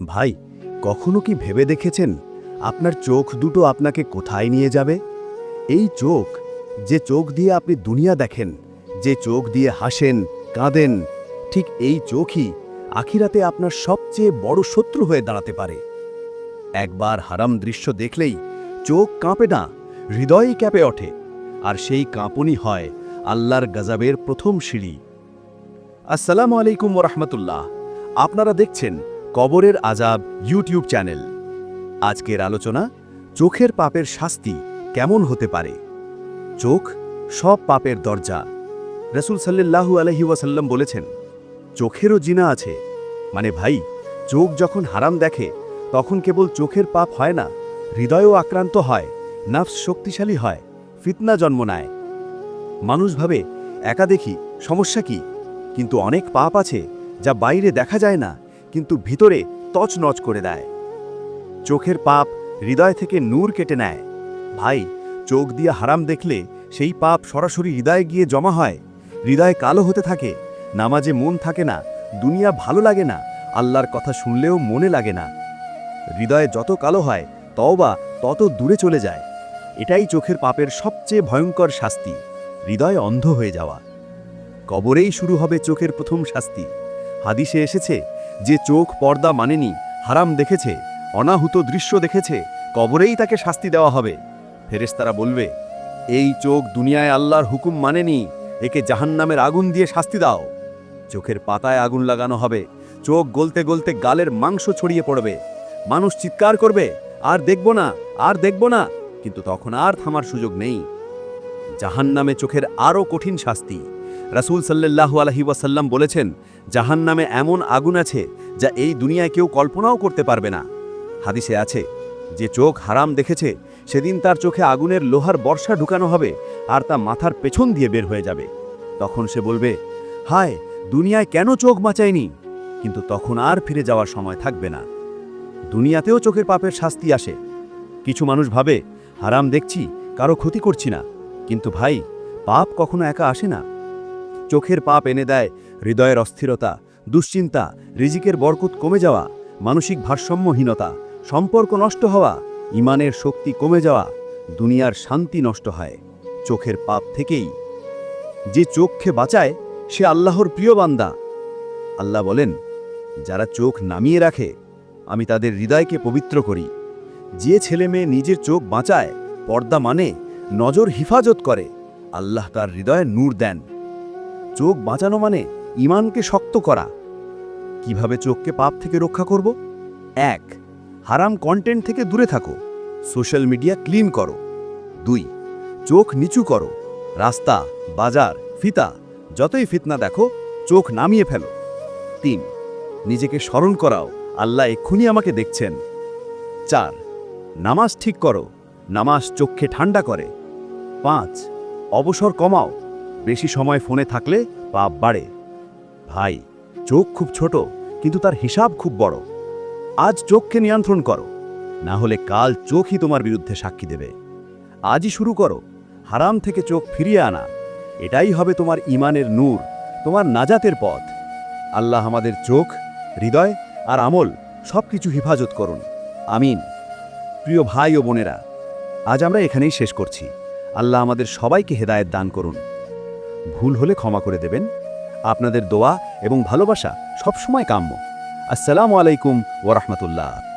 ভাই, কখনো কি ভেবে দেখেছেন আপনার চোখ দুটো আপনাকে কোথায় নিয়ে যাবে? এই চোখ, যে চোখ দিয়ে আপনি দুনিয়া দেখেন, যে চোখ দিয়ে হাসেন, কাঁদেন, ঠিক এই চোখই আখিরাতে আপনার সবচেয়ে বড় শত্রু হয়ে দাঁড়াতে পারে। একবার হারাম দৃশ্য দেখলেই চোখ কাঁপে না, হৃদয়ই ক্যাপে ওঠে, আর সেই কাঁপুনি হয় আল্লাহর গজাবের প্রথম সিঁড়ি। আসসালামু আলাইকুম রহমতুল্লাহ। আপনারা দেখছেন কবরের আজাব ইউটিউব চ্যানেল। আজকের আলোচনা, চোখের পাপের শাস্তি কেমন হতে পারে? চোখ, সব পাপের দরজা। রসুল সাল্লাল্লাহু আলহি ওয়াসাল্লাম বলেছেন, চোখেরও জিনা আছে। মানে ভাই, চোখ যখন হারাম দেখে, তখন কেবল চোখের পাপ হয় না, হৃদয়ও আক্রান্ত হয়, নাফস শক্তিশালী হয়, ফিতনা জন্ম নেয়। মানুষ ভাবে, একা দেখি, সমস্যা কি? কিন্তু অনেক পাপ আছে যা বাইরে দেখা যায় না কিন্তু ভিতরে তছনছ করে দেয়। চোখের পাপ হৃদয় থেকে নূর কেটে নেয়। ভাই, চোখ দিয়ে হারাম দেখলে সেই পাপ সরাসরি হৃদয়ে গিয়ে জমা হয়। হৃদয় কালো হতে থাকে। নামাজে মন থাকে না। দুনিয়া ভালো লাগে না। আল্লাহর কথা শুনলেও মনে লাগে না। হৃদয়ে যত কালো হয়, তওবা তত দূরে চলে যায়। এটাই চোখের পাপের সবচেয়ে ভয়ঙ্কর শাস্তি। হৃদয় অন্ধ হয়ে যাওয়া। কবরেই শুরু হবে চোখের প্রথম শাস্তি। হাদিসে এসেছে যে চোখ পর্দা মানেনি, হারাম দেখেছে, অনাহুত দৃশ্য দেখেছে, কবরেই তাকে শাস্তি দেওয়া হবে। ফেরেশতারা বলবে, এই চোখ দুনিয়ায় আল্লাহর হুকুম মানেনি, একে জাহান্নামের আগুন দিয়ে শাস্তি দাও। চোখের পাতায় আগুন লাগানো হবে, চোখ গলতে গলতে গালের মাংস ছড়িয়ে পড়বে। মানুষ চিৎকার করবে, আর দেখব না, আর দেখব না, কিন্তু তখন আর থামার সুযোগ নেই। জাহান্নামে চোখের আরও কঠিন শাস্তি। রাসূল সাল্লাল্লাহু আলহি ওয়াসাল্লাম বলেছেন, জাহান্নামে এমন আগুন আছে যা এই দুনিয়ায় কেউ কল্পনাও করতে পারবে না। হাদিসে আছে, যে চোখ হারাম দেখেছে, সেদিন তার চোখে আগুনের লোহার বর্ষা ঢুকানো হবে আর তা মাথার পেছন দিয়ে বের হয়ে যাবে। তখন সে বলবে, হায়, দুনিয়ায় কেন চোখ বাঁচায়নি? কিন্তু তখন আর ফিরে যাওয়ার সময় থাকবে না। দুনিয়াতেও চোখের পাপের শাস্তি আসে। কিছু মানুষ ভাবে, হারাম দেখছি, কারও ক্ষতি করছি না। কিন্তু ভাই, পাপ কখনো একা আসে না। চোখের পাপ এনে দেয়, হৃদয়ের অস্থিরতা, দুশ্চিন্তা, রিজিকের বরকত কমে যাওয়া, মানসিক ভারসাম্যহীনতা, সম্পর্ক নষ্ট হওয়া, ইমানের শক্তি কমে যাওয়া, দুনিয়ার শান্তি নষ্ট হয়। চোখের পাপ থেকেই যে চোখকে বাঁচায়, সে আল্লাহর প্রিয় বান্দা। আল্লাহ বলেন, যারা চোখ নামিয়ে রাখে, আমি তাদের হৃদয়কে পবিত্র করি। যে ছেলে মেয়ে নিজের চোখ বাঁচায়, পর্দা মানে নজর হিফাজত করে, আল্লাহ তার হৃদয়ে নূর দেন। চোখ বাঁচানো মানে ইমানকে শক্ত করা। কীভাবে চোখকে পাপ থেকে রক্ষা করব? এক, হারাম কন্টেন্ট থেকে দূরে থাকো। সোশ্যাল মিডিয়া ক্লিন করো। দুই, চোখ নিচু করো। রাস্তা, বাজার, ফিতা, যতই ফিতনা দেখো, চোখ নামিয়ে ফেলো। তিন, নিজেকে স্মরণ করাও। আল্লাহ এক্ষুনি আমাকে দেখছেন। চার, নামাজ ঠিক করো। নামাজ চোখকে ঠান্ডা করে। পাঁচ, অবসর কমাও। বেশি সময় ফোনে থাকলে পাপ বাড়ে। ভাই, চোখ খুব ছোট, কিন্তু তার হিসাব খুব বড়। আজ চোখকে নিয়ন্ত্রণ করো, না হলে কাল চোখই তোমার বিরুদ্ধে সাক্ষী দেবে। আজই শুরু করো, হারাম থেকে চোখ ফিরিয়ে আনা। এটাই হবে তোমার ইমানের নূর, তোমার নাজাতের পথ। আল্লাহ আমাদের চোখ, হৃদয় আর আমল সব কিছু হেফাজত করুন। আমিন। প্রিয় ভাই ও বোনেরা, আজ আমরা এখানেই শেষ করছি। আল্লাহ আমাদের সবাইকে হেদায়েত দান করুন। ভুল হলে ক্ষমা করে দেবেন। আপনাদের দোয়া এবং ভালোবাসা সবসময় কাম্য। আসসালামু আলাইকুম ওরহমতুল্লাহ